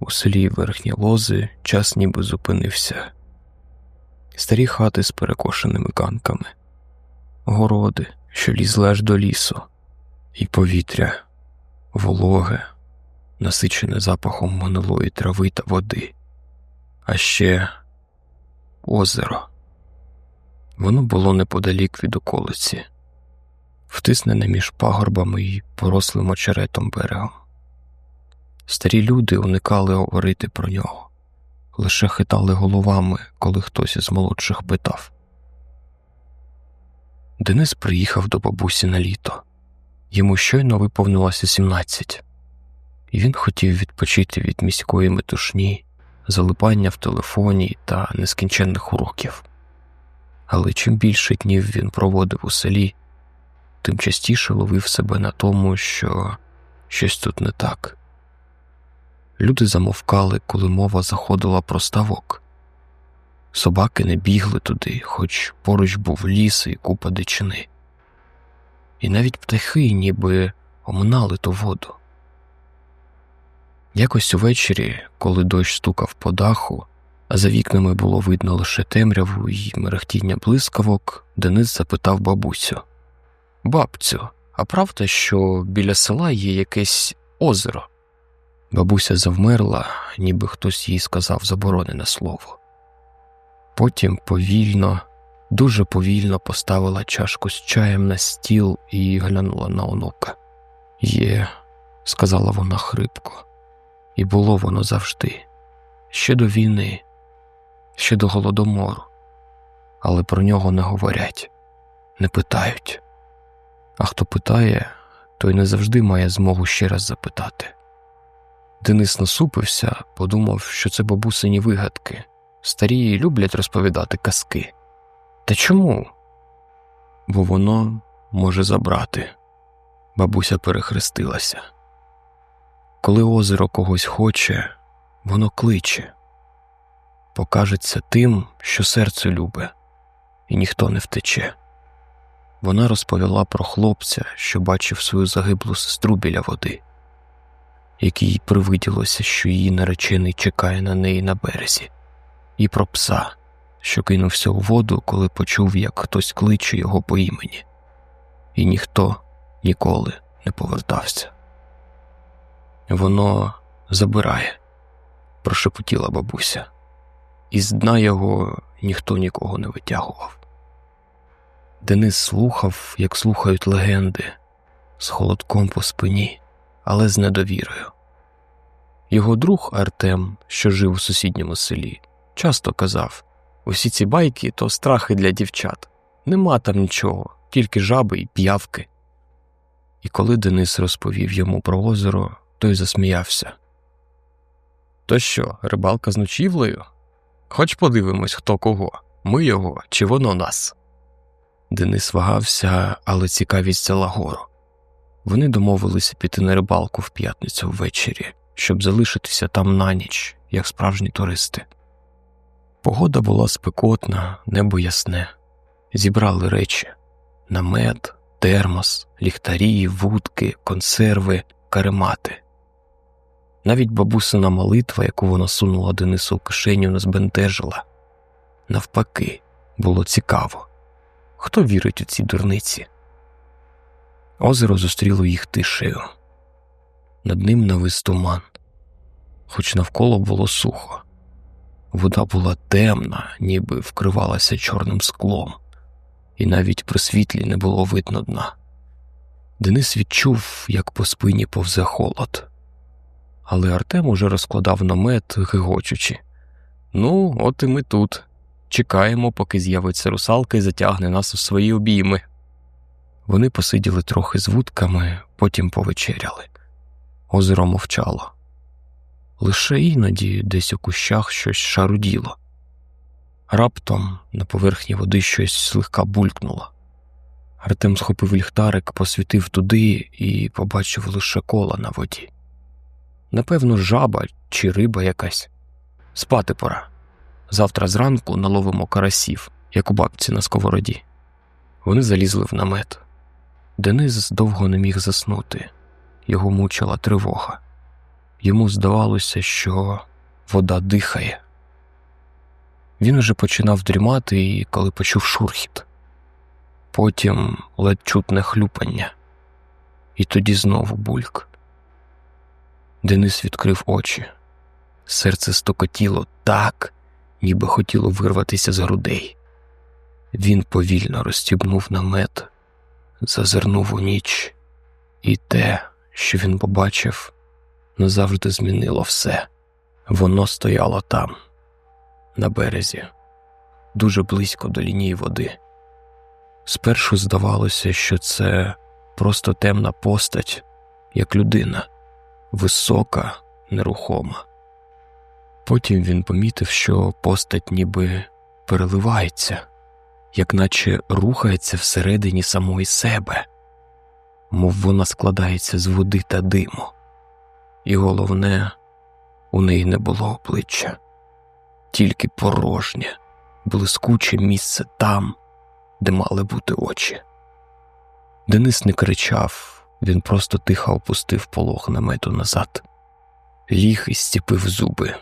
У селі верхні лози час ніби зупинився. Старі хати з перекошеними ганками, городи, що лізли аж до лісу, і повітря, вологе, насичене запахом гнилої трави та води, а ще озеро. Воно було неподалік від околиці, втиснене між пагорбами і порослим очеретом берегом. Старі люди уникали говорити про нього, лише хитали головами, коли хтось із молодших питав. Денис приїхав до бабусі на літо. Йому щойно виповнилося 17, і він хотів відпочити від міської метушні, залипання в телефоні та нескінченних уроків. Але чим більше днів він проводив у селі, тим частіше ловив себе на тому, що щось тут не так. Люди замовкали, коли мова заходила про ставок. Собаки не бігли туди, хоч поруч був ліс і купа дичини. І навіть птахи ніби оминали ту воду. Якось увечері, коли дощ стукав по даху, а за вікнами було видно лише темряву і мерехтіння блискавок, Денис запитав бабусю Бабцю, а правда, що біля села є якесь озеро? Бабуся завмерла, ніби хтось їй сказав заборонене слово. Потім повільно, дуже повільно поставила чашку з чаєм на стіл і глянула на онука. Є, сказала вона хрипко, і було воно завжди, ще до війни, ще до голодомору, але про нього не говорять, не питають. А хто питає, той не завжди має змогу ще раз запитати. Денис насупився, подумав, що це бабусині вигадки. Старі люблять розповідати казки. Та чому? Бо воно може забрати. Бабуся перехрестилася. Коли озеро когось хоче, воно кличе, покажеться тим, що серце любе, і ніхто не втече. Вона розповіла про хлопця, що бачив свою загиблу сестру біля води якій привиділося, що її наречений чекає на неї на березі, і про пса, що кинувся у воду, коли почув, як хтось кличе його по імені, і ніхто ніколи не повертався. Воно забирає, прошепотіла бабуся, і з дна його ніхто нікого не витягував. Денис слухав, як слухають легенди, з холодком по спині але з недовірою. Його друг Артем, що жив у сусідньому селі, часто казав усі ці байки то страхи для дівчат, нема там нічого, тільки жаби і п'явки. І коли Денис розповів йому про озеро, той засміявся. То що, рибалка з ночівлею? Хоч подивимось, хто кого, ми його чи воно нас. Денис вагався, але цікавість взяла гору. Вони домовилися піти на рибалку в п'ятницю ввечері, щоб залишитися там на ніч, як справжні туристи. Погода була спекотна, небо ясне. Зібрали речі намет, термос, ліхтарі, вудки, консерви, каремати. Навіть бабусина молитва, яку вона сунула Денису в кишеню, не збентежила. Навпаки, було цікаво. Хто вірить у ці дурниці? Озеро зустріло їх тишею. Над ним навис туман, хоч навколо було сухо. Вода була темна, ніби вкривалася чорним склом, і навіть при світлі не було видно дна. Денис відчув, як по спині повзе холод. Але Артем уже розкладав намет, гигочучи. Ну, от і ми тут. Чекаємо, поки з'явиться русалка і затягне нас у свої обійми. Вони посиділи трохи з вудками, потім повечеряли. Озеро мовчало. Лише іноді десь у кущах щось шаруділо. Раптом на поверхні води щось слегка булькнуло. Артем схопив ліхтарик, посвітив туди і побачив лише кола на воді. Напевно, жаба чи риба якась. спати пора. Завтра зранку наловимо карасів, як у бабці на сковороді. Вони залізли в намет. Денис довго не міг заснути, його мучила тривога. Йому здавалося, що вода дихає. Він уже починав дрімати, коли почув шурхіт, потім ледь чутне хлюпання, і тоді знову бульк. Денис відкрив очі. Серце стокотіло так, ніби хотіло вирватися з грудей. Він повільно розстібнув намет, зазирнув у ніч, і те, що він побачив, назавжди змінило все. Воно стояло там, на березі, дуже близько до лінії води. Спершу здавалося, що це просто темна постать, як людина, висока, нерухома. Потім він помітив, що постать ніби переливається, як наче рухається всередині самої себе, мов вона складається з води та диму, і головне, у неї не було обличчя, тільки порожнє, блискуче місце там, де мали бути очі. Денис не кричав, він просто тихо опустив полог намету назад, ліг і стіпив зуби.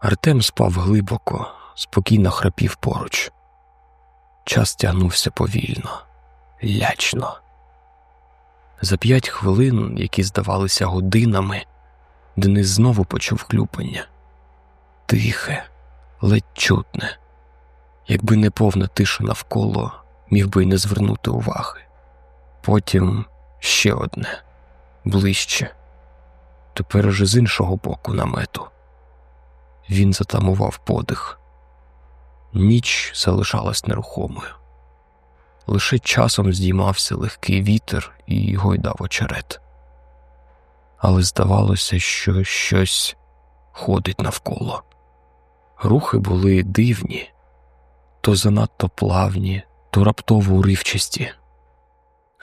Артем спав глибоко, спокійно храпів поруч. Час тягнувся повільно, лячно. За п'ять хвилин, які здавалися годинами, Денис знову почув хлюпання. Тихе, ледь чутне, якби не повна тиша навколо, міг би й не звернути уваги. Потім ще одне ближче, тепер уже з іншого боку намету. Він затамував подих. Ніч залишалась нерухомою. Лише часом здіймався легкий вітер і гойдав очерет. Але здавалося, що щось ходить навколо. Рухи були дивні, то занадто плавні, то раптово уривчасті.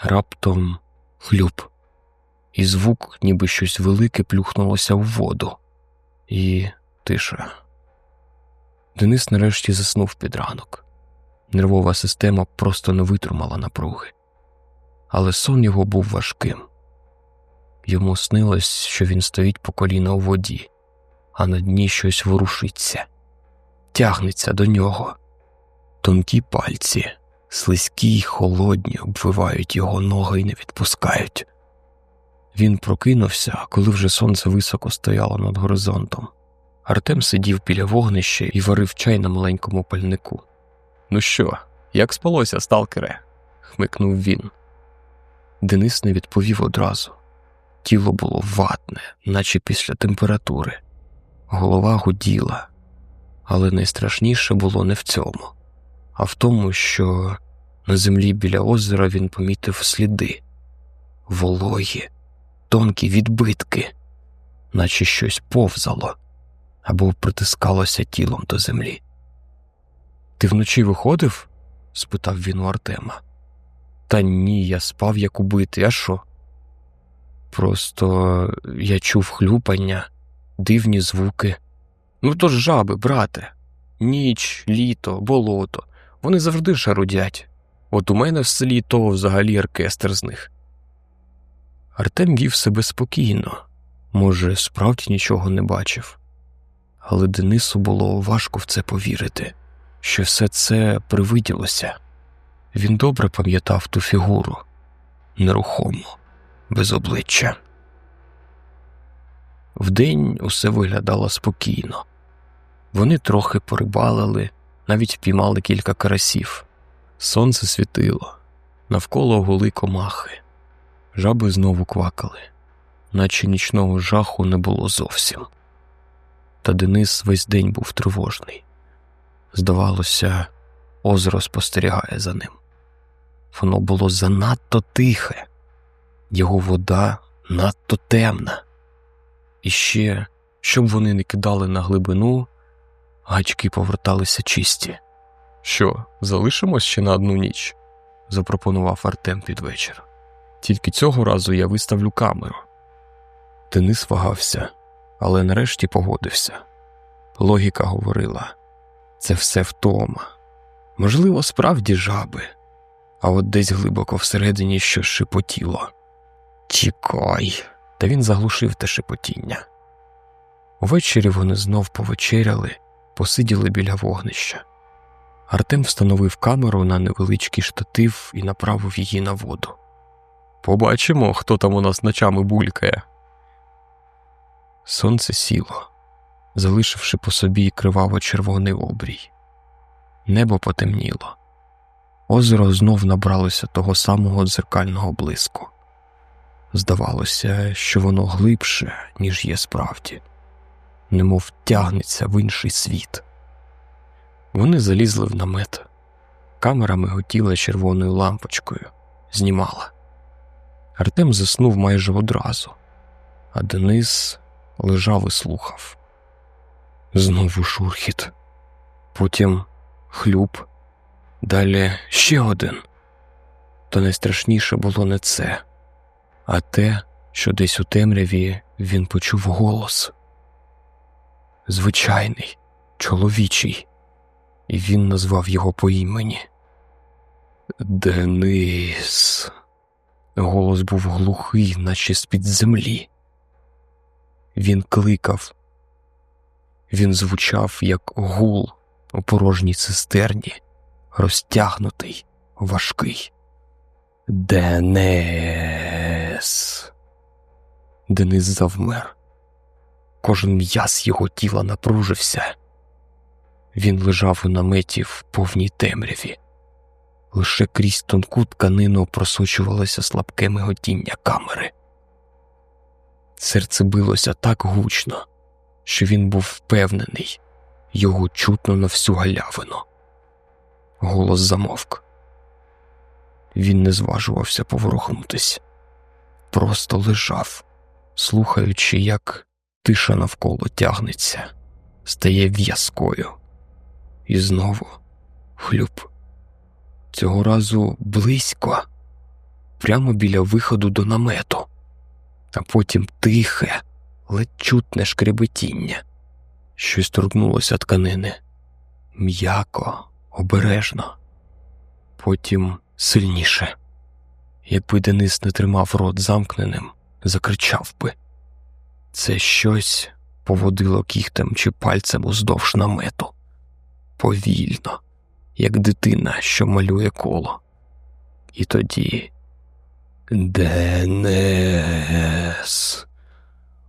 Раптом хлюб, і звук, ніби щось велике плюхнулося в воду, і тиша. Денис нарешті заснув під ранок. Нервова система просто не витримала напруги, але сон його був важким. Йому снилось, що він стоїть по коліна у воді, а на дні щось ворушиться, тягнеться до нього. Тонкі пальці, слизькі й холодні, обвивають його ноги і не відпускають. Він прокинувся, коли вже сонце високо стояло над горизонтом. Артем сидів біля вогнища і варив чай на маленькому пальнику. Ну що, як спалося, сталкере? хмикнув він. Денис не відповів одразу. Тіло було ватне, наче після температури, голова гуділа, але найстрашніше було не в цьому, а в тому, що на землі біля озера він помітив сліди вологі, тонкі відбитки, наче щось повзало або притискалося тілом до землі. Ти вночі виходив? спитав він у Артема. Та ні, я спав як убитий, а що? Просто я чув хлюпання, дивні звуки. Ну то ж жаби, брате, ніч, літо, болото. Вони завжди шарудять. От у мене в селі то взагалі оркестр з них. Артем вів себе спокійно, може, справді нічого не бачив, але Денису було важко в це повірити, що все це привиділося. Він добре пам'ятав ту фігуру нерухому, без обличчя. Вдень усе виглядало спокійно. Вони трохи порибалили, навіть впіймали кілька карасів. Сонце світило, навколо гули комахи. Жаби знову квакали, наче нічного жаху не було зовсім. Та Денис весь день був тривожний. Здавалося, озеро спостерігає за ним. Воно було занадто тихе, його вода надто темна. І ще, щоб вони не кидали на глибину, гачки поверталися чисті. Що, залишимось ще на одну ніч? запропонував Артем під вечір. Тільки цього разу я виставлю камеру. Денис вагався, але нарешті погодився. Логіка говорила це все втома. Можливо, справді жаби, а от десь глибоко всередині щось шепотіло. Тікай, та він заглушив те шепотіння. Увечері вони знов повечеряли, посиділи біля вогнища. Артем встановив камеру на невеличкий штатив і направив її на воду. Побачимо, хто там у нас ночами булькає. Сонце сіло, залишивши по собі криваво червоний обрій. Небо потемніло. Озеро знов набралося того самого дзеркального блиску. Здавалося, що воно глибше, ніж є справді, немов тягнеться в інший світ. Вони залізли в намет, камера миготіла червоною лампочкою, знімала. Артем заснув майже одразу, а Денис лежав і слухав. Знову шурхіт, потім хлюб, далі ще один. Та найстрашніше було не це, а те, що десь у темряві він почув голос. Звичайний, чоловічий, і він назвав його по імені. Денис. Голос був глухий, наче з-під землі. Він кликав, він звучав, як гул у порожній цистерні, розтягнутий, важкий. Денис. Денис завмер. Кожен м'яз його тіла напружився. Він лежав у наметі в повній темряві. Лише крізь тонку тканину просочувалося слабке миготіння камери. Серце билося так гучно, що він був впевнений, його чутно на всю галявину. Голос замовк. Він не зважувався поворухнутись, просто лежав, слухаючи, як тиша навколо тягнеться, стає в'язкою. І знову хлюб. Цього разу близько, прямо біля виходу до намету, а потім тихе, ледь чутне шкребетіння. Щось торкнулося тканини м'яко, обережно, потім сильніше. Якби Денис не тримав рот замкненим, закричав би. Це щось поводило кіхтем чи пальцем уздовж намету. Повільно, як дитина, що малює коло. І тоді Денес,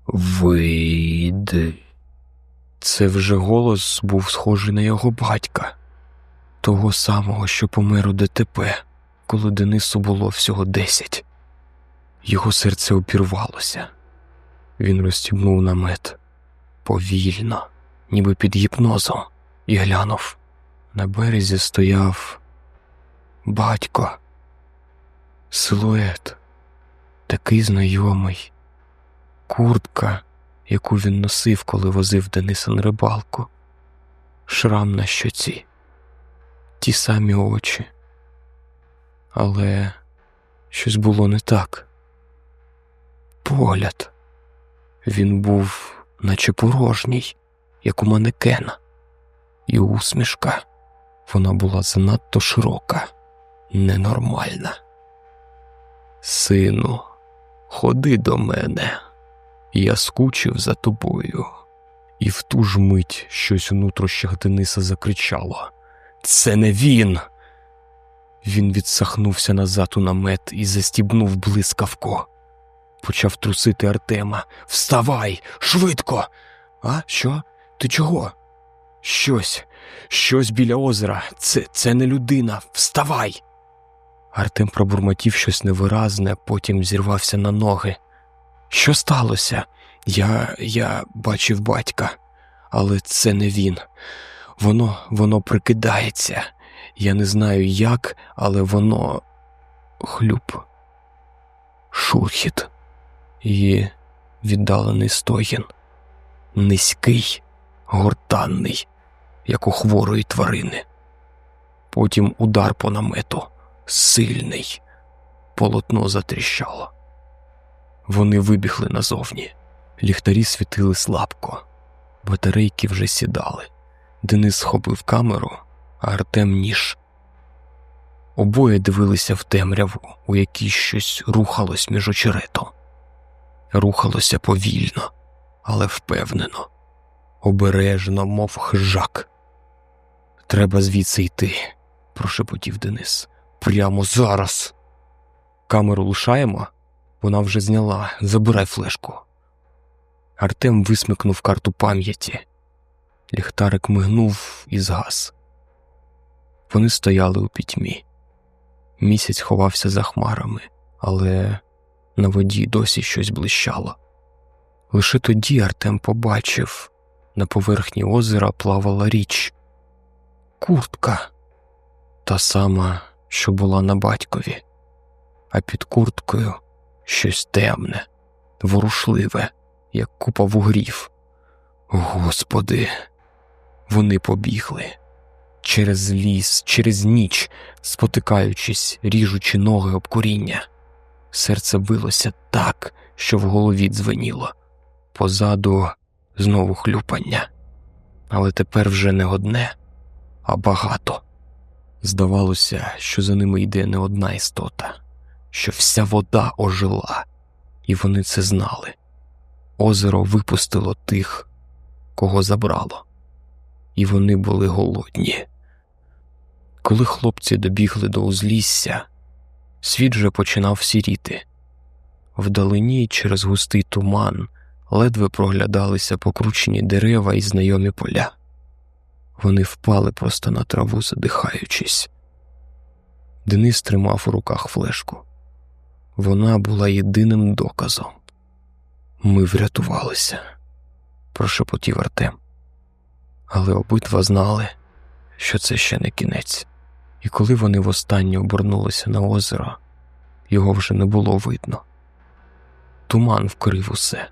вийди. Це вже голос був схожий на його батька, того самого, що помер у ДТП, коли Денису було всього десять. Його серце обірвалося. Він розстібнув намет повільно, ніби під гіпнозом, і глянув. На березі стояв батько, силует, такий знайомий, куртка, яку він носив, коли возив Дениса на рибалку, шрам на щоці, ті самі очі. Але щось було не так. Погляд. Він був, наче порожній, як у манекена, і усмішка. Вона була занадто широка, ненормальна. Сину, ходи до мене, я скучив за тобою, і в ту ж мить щось у нутрощах Дениса закричало Це не він. Він відсахнувся назад у намет і застібнув блискавку. Почав трусити Артема. Вставай, швидко. А що? Ти чого? Щось, щось біля озера. Це це не людина. Вставай. Артем пробурмотів щось невиразне, потім зірвався на ноги. Що сталося? Я я бачив батька, але це не він. Воно воно прикидається. Я не знаю як, але воно хлюб, шурхіт і віддалений стогін, низький, гортанний, як у хворої тварини. Потім удар по намету, сильний, полотно затріщало. Вони вибігли назовні, ліхтарі світили слабко. Батарейки вже сідали. Денис схопив камеру, а Артем ніж. Обоє дивилися в темряву, у якій щось рухалось між очеретом. Рухалося повільно, але впевнено, обережно, мов хижак. Треба звідси йти, прошепотів Денис. Прямо зараз. Камеру лишаємо? Вона вже зняла. Забирай флешку. Артем висмикнув карту пам'яті. Ліхтарик мигнув і згас. Вони стояли у пітьмі. Місяць ховався за хмарами, але на воді досі щось блищало. Лише тоді Артем побачив на поверхні озера плавала річ куртка, та сама, що була на батькові, а під курткою щось темне, ворушливе, як купа вугрів. Господи, вони побігли через ліс, через ніч, спотикаючись, ріжучи ноги об коріння. Серце билося так, що в голові дзвеніло. Позаду знову хлюпання, але тепер вже не одне, а багато. Здавалося, що за ними йде не одна істота, що вся вода ожила, і вони це знали. Озеро випустило тих, кого забрало, і вони були голодні. Коли хлопці добігли до узлісся, світ вже починав сіріти. Вдалині через густий туман ледве проглядалися покручені дерева і знайомі поля. Вони впали просто на траву, задихаючись. Денис тримав у руках флешку. Вона була єдиним доказом. Ми врятувалися, прошепотів Артем. Але обидва знали, що це ще не кінець, і коли вони востаннє обернулися на озеро, його вже не було видно. Туман вкрив усе,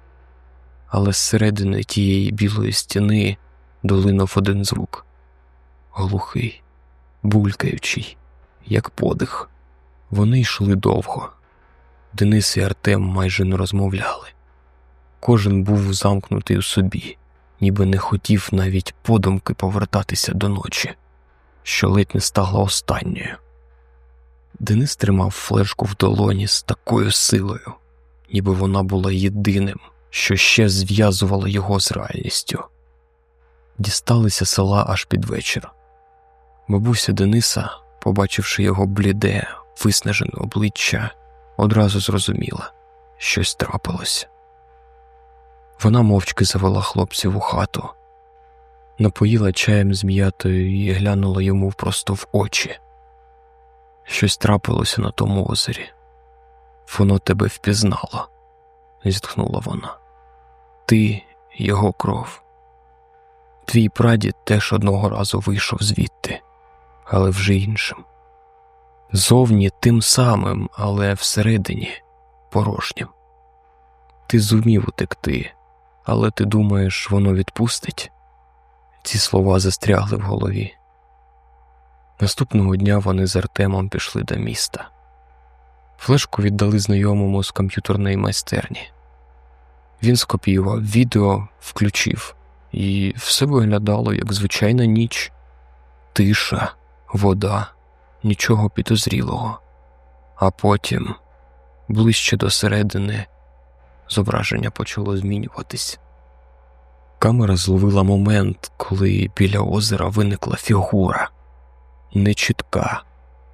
але зсередини тієї білої стіни долинув один звук глухий, булькаючий, як подих. Вони йшли довго. Денис і Артем майже не розмовляли. Кожен був замкнутий у собі, ніби не хотів навіть подумки повертатися до ночі, що ледь не стала останньою. Денис тримав флешку в долоні з такою силою, ніби вона була єдиним, що ще зв'язувало його з реальністю. Дісталися села аж під вечір. Бабуся Дениса, побачивши його бліде, виснажене обличчя, одразу зрозуміла, щось трапилося. Вона мовчки завела хлопців у хату, напоїла чаєм з м'ятою і глянула йому просто в очі. Щось трапилося на тому озері. Воно тебе впізнало, зітхнула вона. Ти його кров. Твій прадід теж одного разу вийшов звідти, але вже іншим. Зовні тим самим, але всередині порожнім. Ти зумів утекти, але ти думаєш, воно відпустить? Ці слова застрягли в голові. Наступного дня вони з Артемом пішли до міста. Флешку віддали знайомому з комп'ютерної майстерні. Він скопіював відео, включив, і все виглядало як звичайна ніч, тиша, вода, нічого підозрілого. А потім, ближче до середини, зображення почало змінюватись. Камера зловила момент, коли біля озера виникла фігура. Нечітка,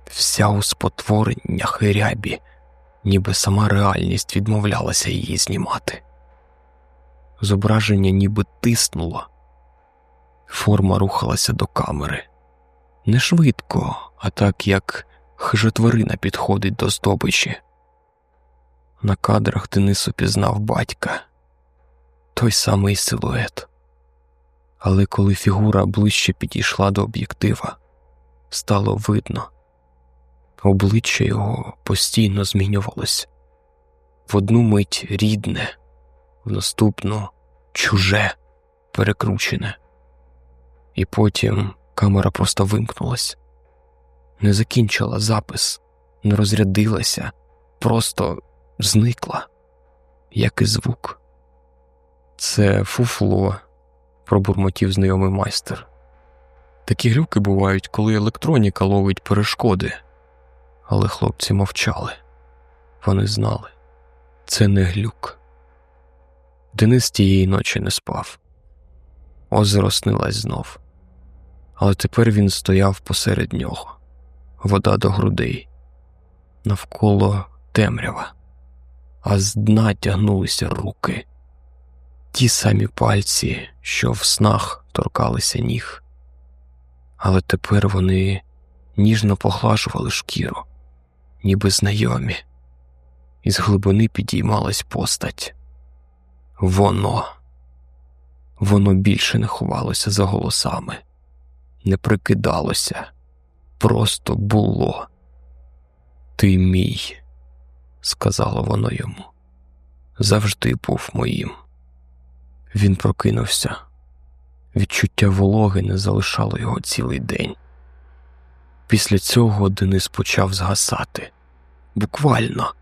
вся у спотвореннях і рябі, ніби сама реальність відмовлялася її знімати. Зображення ніби тиснуло, форма рухалася до камери. Не швидко, а так як хижотворина підходить до здобичі. На кадрах Денис упізнав батька, той самий силует. Але коли фігура ближче підійшла до об'єктива, стало видно, обличчя його постійно змінювалось в одну мить рідне, в наступну чуже, перекручене, і потім камера просто вимкнулась, не закінчила запис, не розрядилася, просто зникла, як і звук. Це фуфло, пробурмотів знайомий майстер. Такі глюки бувають, коли електроніка ловить перешкоди. Але хлопці мовчали. Вони знали це не глюк. Денис тієї ночі не спав. Озеро снилась знов, але тепер він стояв посеред нього, вода до грудей, навколо темрява, а з дна тягнулися руки, ті самі пальці, що в снах торкалися ніг, але тепер вони ніжно поглажували шкіру, ніби знайомі, із глибини підіймалась постать. Воно. Воно більше не ховалося за голосами, не прикидалося, просто було. Ти мій, сказало воно йому, завжди був моїм. Він прокинувся. Відчуття вологи не залишало його цілий день. Після цього Денис почав згасати, буквально.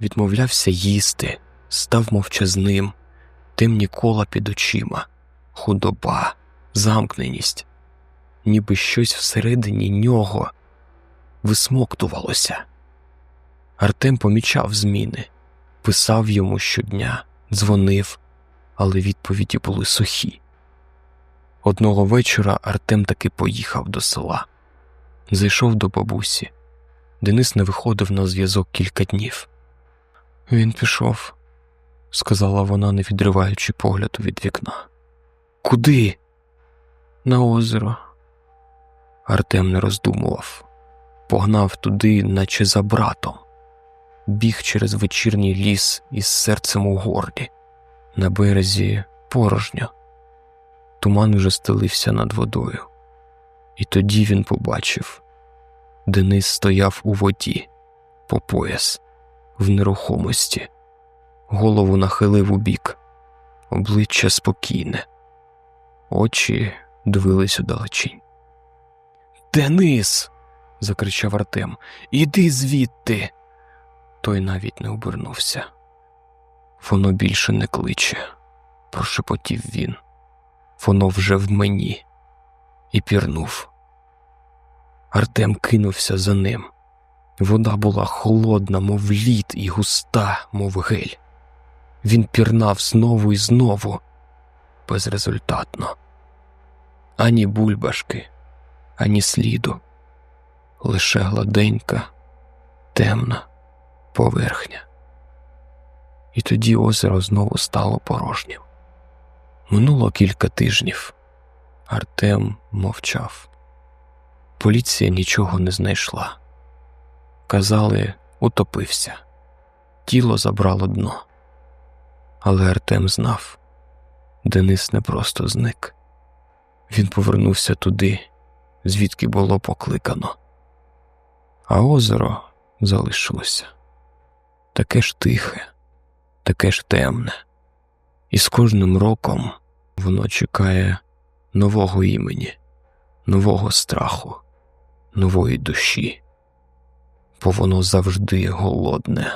Відмовлявся їсти, став мовчазним, темні кола під очима, худоба, замкненість, ніби щось всередині нього. Висмоктувалося. Артем помічав зміни, писав йому щодня, дзвонив, але відповіді були сухі. Одного вечора Артем таки поїхав до села, зайшов до бабусі. Денис не виходив на зв'язок кілька днів. Він пішов, сказала вона, не відриваючи погляду від вікна. Куди? На озеро. Артем не роздумував, погнав туди, наче за братом, біг через вечірній ліс із серцем у горлі, на березі порожньо. Туман уже стелився над водою, і тоді він побачив Денис стояв у воді, по пояс, в нерухомості, голову нахилив у бік, обличчя спокійне, очі дивились удалечінь. Денис. закричав Артем. Іди звідти. Той навіть не обернувся. Воно більше не кличе, прошепотів він. Воно вже в мені і пірнув. Артем кинувся за ним. Вода була холодна, мов лід, і густа, мов гель. Він пірнав знову і знову, безрезультатно. Ані бульбашки, ані сліду, лише гладенька, темна поверхня. І тоді озеро знову стало порожнім. Минуло кілька тижнів. Артем мовчав. Поліція нічого не знайшла. Казали, утопився, тіло забрало дно. Але Артем знав, Денис не просто зник. Він повернувся туди, звідки було покликано, а озеро залишилося таке ж тихе, таке ж темне, і з кожним роком воно чекає нового імені, нового страху, нової душі, бо воно завжди голодне.